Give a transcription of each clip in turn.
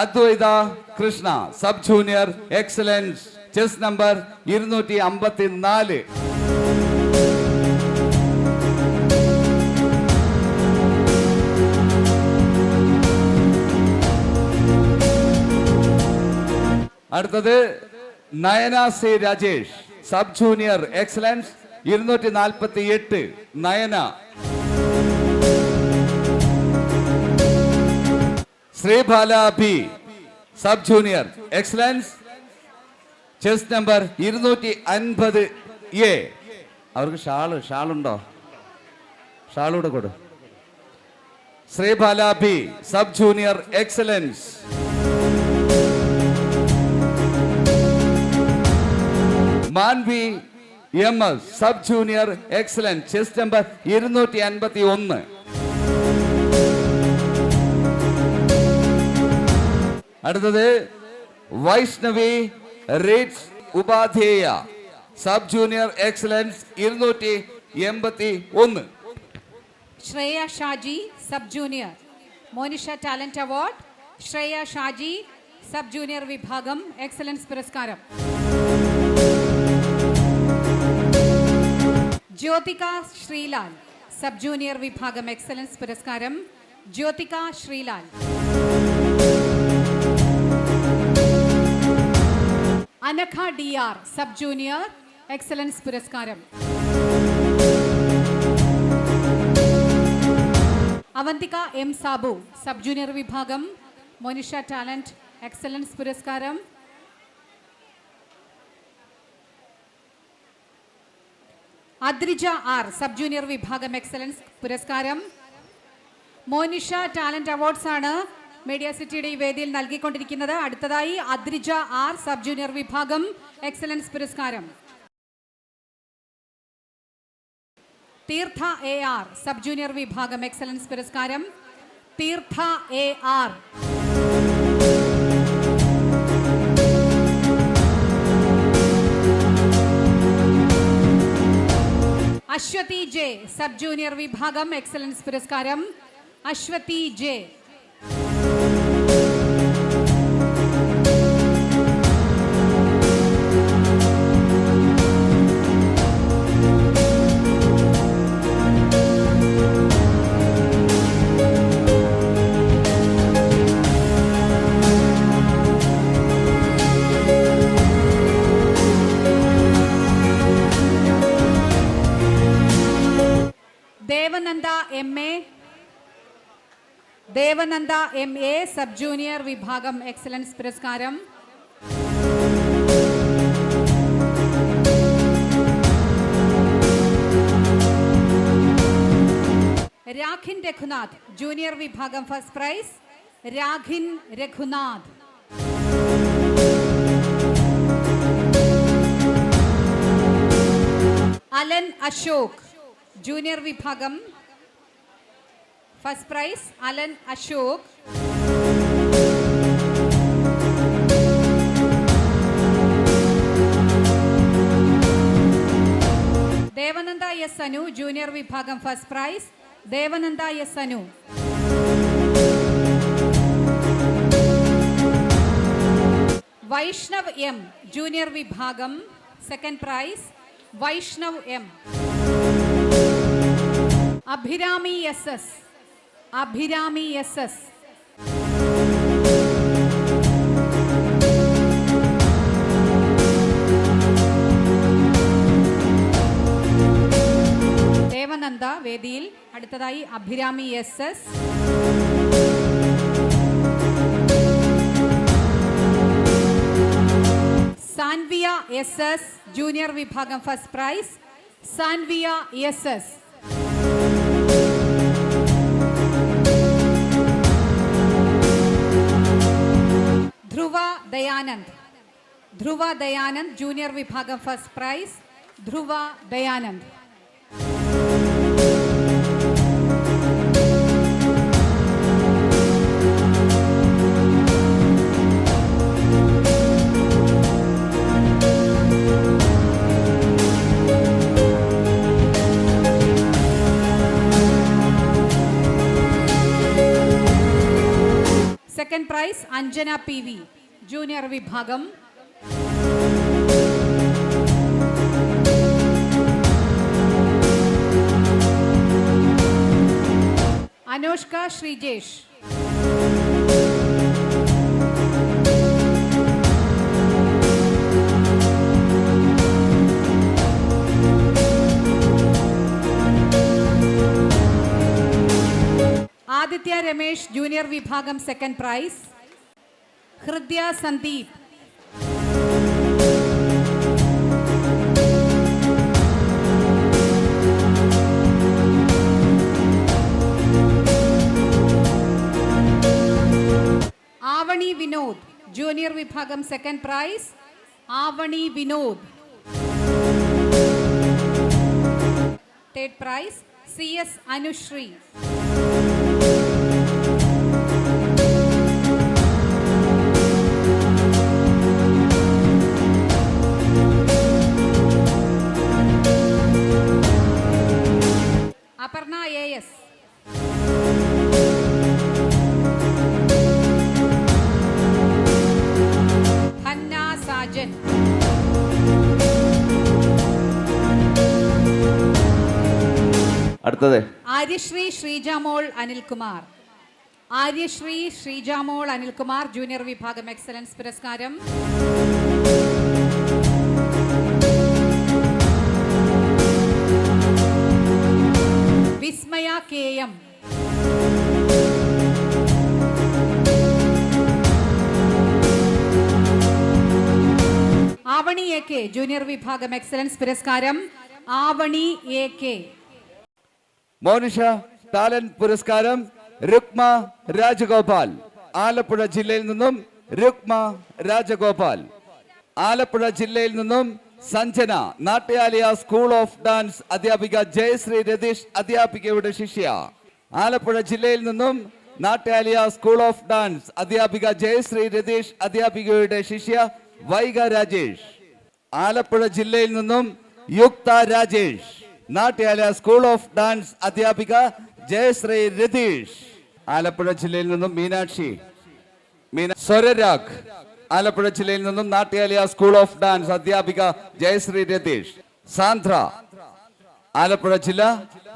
Advaitha Krishna sub junior excellence chess number ഇരുന്നൂറ്റി അമ്പത്തിനാല് അടുത്തത് Nayana C Rajesh sub junior excellence ഇരുന്നൂറ്റി നാൽപ്പത്തി എട്ട് Nayana. Sreebala B sub junior. Excellence chess number ഇരുന്നൂറ്റി അൻപത് എ അവർക്ക് ഷാൾ ഷാളുണ്ടോ? ഷാളൂടെ കൊടു. Sreebala B sub junior excellence Manvi M S sub junior excellence chess number ഇരുന്നൂറ്റി അൻപത്തി ഒന്ന് അടുത്തത് വൈഷ്ണവി റിറ്റ്സ് ഉപാധ്യേയ സബ് ജൂനിയർ എക്സലൻസ് ഇരുന്നൂറ്റി എൺപത്തി ഒന്ന്. Shreya Shaji sub junior. Monisha talent award Shreya Shaji sub junior വിഭാഗം എക്സലൻസ് പുരസ്കാരം. ജ്യോതിക ശ്രീലാൽ സബ് ജൂനിയർ വിഭാഗം എക്സലൻസ് പുരസ്കാരം. Jyothika Sreelal. Anagha D R sub junior excellence പുരസ്കാരം. Avanthika M Sabu sub junior വിഭാഗം Monisha talent excellence പുരസ്കാരം. അദ്രിജ ആർ സബ് ജൂനിയർ വിഭാഗം excellence പുരസ്കാരം. Monisha talent awards ആണ് മീഡിയ സിറ്റിയുടെ ഈ വേദിയിൽ നൽകിക്കൊണ്ടിരിക്കുന്നത് അടുത്തതായി അദ്രിജ ആർ സബ് ജൂനിയർ വിഭാഗം എക്സലൻസ് പുരസ്കാരം. Theertha A R sub junior വിഭാഗം എക്സലൻസ് പുരസ്കാരം. Theertha A R Aswathy J sub junior വിഭാഗം എക്സലൻസ് പുരസ്കാരം. Aswathy J Devananda M A Devananda M A sub junior വിഭാഗം എക്സലൻസ് പുരസ്കാരം. രാഖിൻ രഘുനാഥ് ജൂനിയർ വിഭാഗം first prize. Rakhin Raghunath. Alan Ashok. Junior വിഭാഗം first prize Alan Ashok Devananda S Anu junior വിഭാഗം first prize Devananda S Anu Vaishnav M junior വിഭാഗം second prize Vaishnav M Abhirami S S. Abhirami S S. Devananda വേദിയിൽ അടുത്തതായി Abhirami S S. Sanvia S S junior വിഭാഗം first prize Sanvia S S. Dhruva Dayanand. Dhruva Dayanand junior വിഭാഗം first prize. Dhruva Dayanand. Prize Anjana P V junior വിഭാഗം Anoushka Sreejesh Aditya Ramesh junior വിഭാഗം second prize Hridya Sandeep. Avani Vinod junior വിഭാഗം second prize Avani Vinod. Third prize C S Anusree. അടുത്തത്. Aryasree Sreejamol Anilkumar. Aryasree Sreejamol Anilkumar junior വിഭാഗം excellence പുരസ്കാരം. Vismaya K M. Avani A K junior വിഭാഗം excellence പുരസ്കാരം. Avani A K. Monisha talent പുരസ്കാരം രുക്മ രാജഗോപാൽ. ആലപ്പുഴ ജില്ലയിൽ നിന്നും രുക്മ രാജഗോപാൽ. ആലപ്പുഴ ജില്ലയിൽ നിന്നും Sanjana Natyalaya school of dance അധ്യാപിക ജയശ്രീ രതീഷ് അധ്യാപികയുടെ ശിഷ്യ. ആലപ്പുഴ ജില്ലയിൽ നിന്നും നാട്യാലയ സ്കൂൾ ഓഫ് ഡാൻസ് അധ്യാപിക ജയശ്രീ രതീഷ് അധ്യാപികയുടെ ശിഷ്യ വൈഗ രാജേഷ്. ആലപ്പുഴ ജില്ലയിൽ നിന്നും Yuktha Rajesh. Natyalaya school of dance അധ്യാപിക ജയശ്രീ രതീഷ്. ആലപ്പുഴ ജില്ലയിൽ നിന്നും മീനാക്ഷി. മീന സ്വരരാഗ്. ആലപ്പുഴ ജില്ലയിൽ നിന്നും നാട്യാലയ സ്കൂൾ ഓഫ് ഡാൻസ് അധ്യാപിക ജയശ്രീ രതീഷ്. സാന്ദ്ര. ആലപ്പുഴ ജില്ല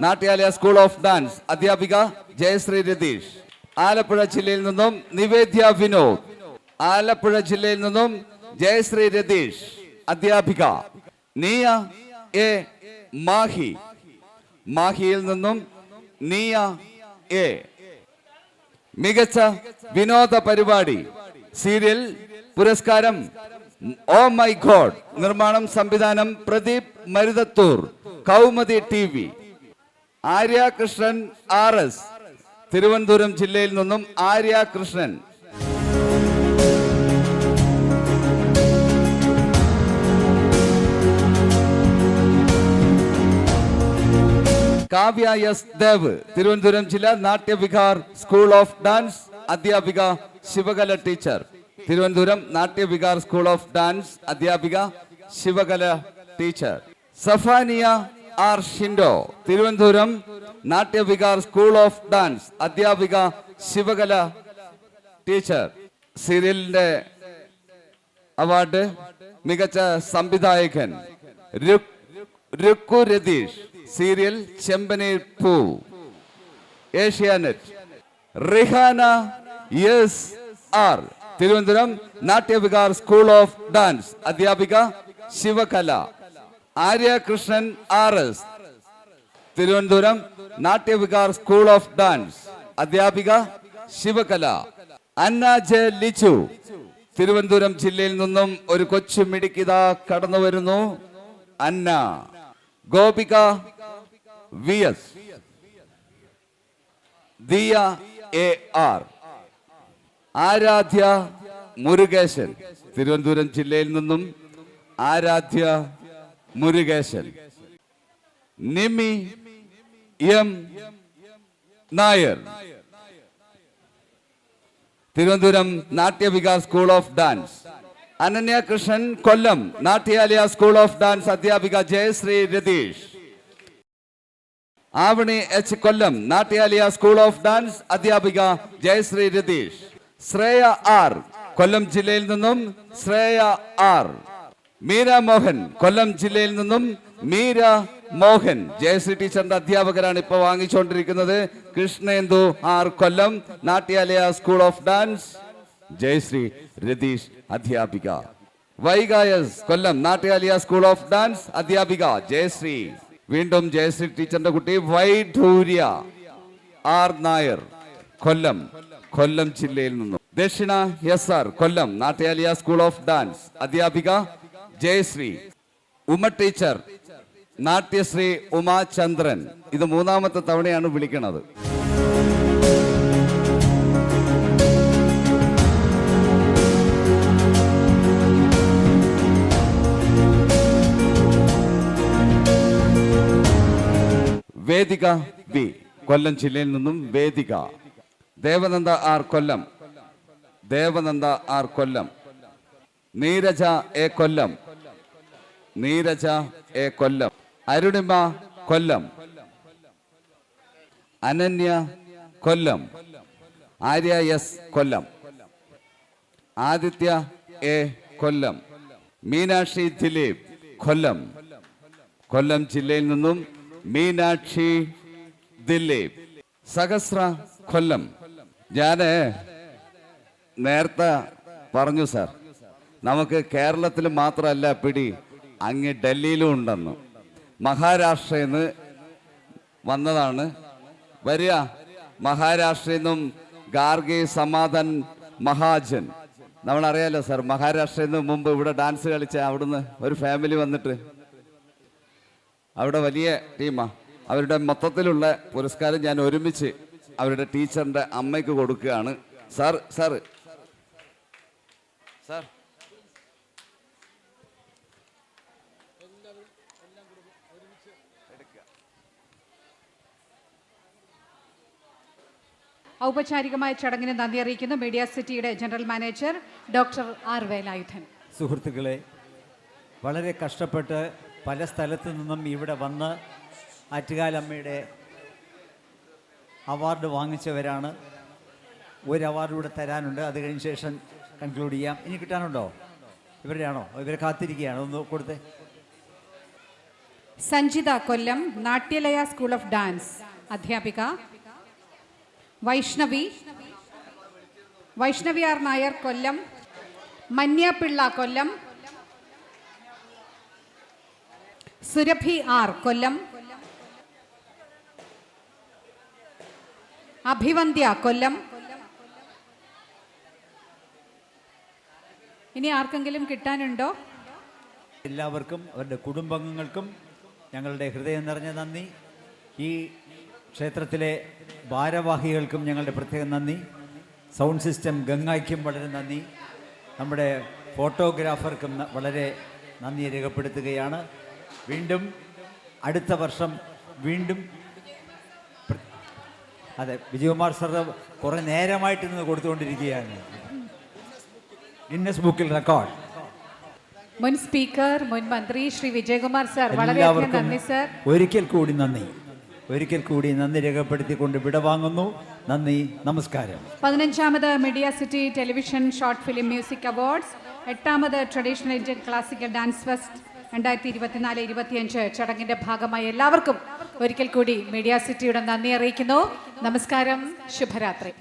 നാട്യാലയ സ്കൂൾ ഓഫ് ഡാൻസ് അധ്യാപിക ജയശ്രീ രതീഷ്. ആലപ്പുഴ ജില്ലയിൽ നിന്നും നിവേദ്യ വിനോദ്. ആലപ്പുഴ ജില്ലയിൽ നിന്നും ജയശ്രീ രതീഷ് അധ്യാപിക. നീയ എ മാഹി. മാഹിയിൽ നിന്നും നിയ എ. മികച്ച വിനോദ പരിപാടി. സീരിയൽ പുരസ്കാരം ഓ മൈ ഗോഡ്. നിർമ്മാണം സംവിധാനം Pradeep Maruthathoor. Kaumudi T V. Arya Krishnan R S. Thiruvananthapuram ജില്ലയിൽ നിന്നും ആര്യ കൃഷ്ണൻ. കാവ്യ എസ് ദേവ് തിരുവനന്തപുരം ജില്ല നാട്യവികാർ സ്കൂൾ ഓഫ് ഡാൻസ് അധ്യാപിക Sivakala teacher. Thiruvananthapuram Natyavikar school of dance അധ്യാപിക Sivakala teacher. Safania R Shindo Thiruvananthapuram Natyavikar school of dance അധ്യാപിക Sivakala teacher. സീരിയലിന്റെ award മികച്ച സംവിധായകൻ Rukku Ratheesh. Serial Chembaneer Poo Asianet. Rihana S R. Thiruvananthapuram Natyavikar school of dance. അധ്യാപിക Sivakala. Arya Krishnan R S. Thiruvananthapuram Natyavikar school of dance. അധ്യാപിക Sivakala. Anna J Lichu. Thiruvananthapuram ജില്ലയിൽ നിന്നും ഒരു കൊച്ചു മിടുക്കിത കടന്നു വരുന്നു Anna. Gopika V S Diya A R. Aradhya Murukesan. Thiruvananthapuram ജില്ലയിൽ നിന്നും Aradhya Murukesan. Nimi M Nair. Thiruvananthapuram Natyavikas school of dance. Ananya Krishnan Kollam Natyalaya school of dance അധ്യാപിക Jayasree Ratheesh. Avani H Kollam Natyalaya school of dance അധ്യാപിക Jayasree Ratheesh. Shreya R Kollam ജില്ലയിൽ നിന്നും Shreya R. Meera Mohan Kollam ജില്ലയിൽ നിന്നും മീര മോഹൻ. ജയശ്രീ ടീച്ചറിന്റെ അധ്യാപകരാണ് ഇപ്പൊ വാങ്ങിച്ചുകൊണ്ടിരിക്കുന്നത് Krishnendu R Kollam Natyalaya school of dance Jayasree Ratheesh അധ്യാപിക. വൈഗായസ് Kollam Natyalaya school of dance അധ്യാപിക ജയശ്രീ. വീണ്ടും ജയശ്രീ ടീച്ചറിന്റെ കുട്ടി വൈഢൂര്യ. ആർ നായർ കൊല്ലം കൊല്ലം ജില്ലയിൽ നിന്നും. Dakshina S R Kollam Natyalaya school of dance അധ്യാപിക ജയശ്രീ. ഉമ ടീച്ചർ നാട്യശ്രീ ഉമാചന്ദ്രൻ. ഇത് മൂന്നാമത്തെ തവണയാണ് വിളിക്കുന്നത് വേദിക ബി കൊല്ലം ജില്ലയിൽ നിന്നും Vedika. Devananda R Kollam. Devananda R Kollam. Neeraja A Kollam. Neeraja A Kollam. Arunima Kollam. Ananya Kollam. Arya S Kollam. Aditya A Kollam. Meenakshi Dileep Kollam. Kollam ജില്ലയിൽ നിന്നും മീനാക്ഷി ദിലീപ് സഹസ്ര കൊല്ലം. ഞാൻ നേരത്തെ പറഞ്ഞു സാർ. നമുക്ക് കേരളത്തിൽ മാത്രമല്ല പിടി അങ്ങ് ഡൽഹിയിലും ഉണ്ടെന്ന്. മഹാരാഷ്ട്രയിൽ നിന്ന് വന്നതാണ്. വരിക. മഹാരാഷ്ട്രയിൽ നിന്നും ഗാർഗി സമാധാൻ മഹാജൻ. നമ്മളറിയാലോ സാർ മഹാരാഷ്ട്രയിൽ നിന്ന് മുമ്പ് ഇവിടെ ഡാൻസ് കളിച്ച അവിടുന്ന് ഒരു ഫാമിലി വന്നിട്ട്. അവിടെ വലിയ ടീമാണ് അവരുടെ മൊത്തത്തിലുള്ള പുരസ്കാരം ഞാൻ ഒരുമിച്ച് അവരുടെ ടീച്ചറിന്റെ അമ്മയ്ക്ക് കൊടുക്കുകയാണ്. Sir sir. സാർ. ഔപചാരികമായ ചടങ്ങിന് നന്ദി അറിയിക്കുന്നു മീഡിയ സിറ്റിയുടെ general manager doctor R Velayudhan. സുഹൃത്തുക്കളെ വളരെ കഷ്ടപ്പെട്ട് പല സ്ഥലത്തു നിന്നും ഇവിടെ വന്ന് ആറ്റുകാലമ്മയുടെ അവാർഡ് വാങ്ങിച്ചവരാണ്. ഒരു അവാർഡ് ഇവിടെ തരാനുണ്ട്. അത് കഴിഞ്ഞ ശേഷം കൺക്ലൂഡ് ചെയ്യാം. ഇനി കിട്ടാനുണ്ടോ? ഇവരുടെയാണോ? ഇവരെ കാത്തിരിക്കുകയാണ്. ഒന്ന് കൊടുത്തേ. Sanjitha Kollam Natyalaya school of dance. അധ്യാപിക. വൈഷ്ണവി. വൈഷ്ണവി ആർ നായർ കൊല്ലം. മന്യാപിള്ള കൊല്ലം. സുരഭി ആർ കൊല്ലം. അഭിവന്ധ്യ കൊല്ലം. ഇനി ആർക്കെങ്കിലും കിട്ടാനുണ്ടോ? എല്ലാവർക്കും അവരുടെ കുടുംബാംഗങ്ങൾക്കും ഞങ്ങളുടെ ഹൃദയം നിറഞ്ഞ നന്ദി. ഈ ക്ഷേത്രത്തിലെ ഭാരവാഹികൾക്കും ഞങ്ങളുടെ പ്രത്യേക നന്ദി. സൗണ്ട് സിസ്റ്റം ഗംഗായ്ക്കും വളരെ നന്ദി. നമ്മുടെ ഫോട്ടോഗ്രാഫർക്കും വളരെ നന്ദി രേഖപ്പെടുത്തുകയാണ്. വീണ്ടും അടുത്ത വർഷം വീണ്ടും അതെ വിജയകുമാർ സാർ കുറേ നേരമായിട്ട് നിന്ന് കൊടുത്തുകൊണ്ടിരിക്കുകയാണ്. ഗിന്നസ് ബുക്കിൽ റെക്കോർഡ് മുൻ സ്പീക്കർ മുൻ മന്ത്രി ശ്രീ വിജയകുമാർ സാർ വളരെയധികം നന്ദി സാർ. ഒരിക്കൽ കൂടി നന്ദി. ഒരിക്കൽ കൂടി നന്ദി രേഖപ്പെടുത്തിക്കൊണ്ട് വിടവാങ്ങുന്നു. നന്ദി നമസ്കാരം. പതിനഞ്ചാമത് media city television short film music awards. എട്ടാമത് traditional Indian classical dance fest. രണ്ടായിരത്തി ഇരുപത്തിനാല് ഇരുപത്തിയഞ്ച് ചടങ്ങിന്റെ ഭാഗമായി എല്ലാവർക്കും ഒരിക്കൽ കൂടി മീഡിയ സിറ്റിയുടെ നന്ദി അറിയിക്കുന്നു. നമസ്കാരം. ശുഭരാത്രി.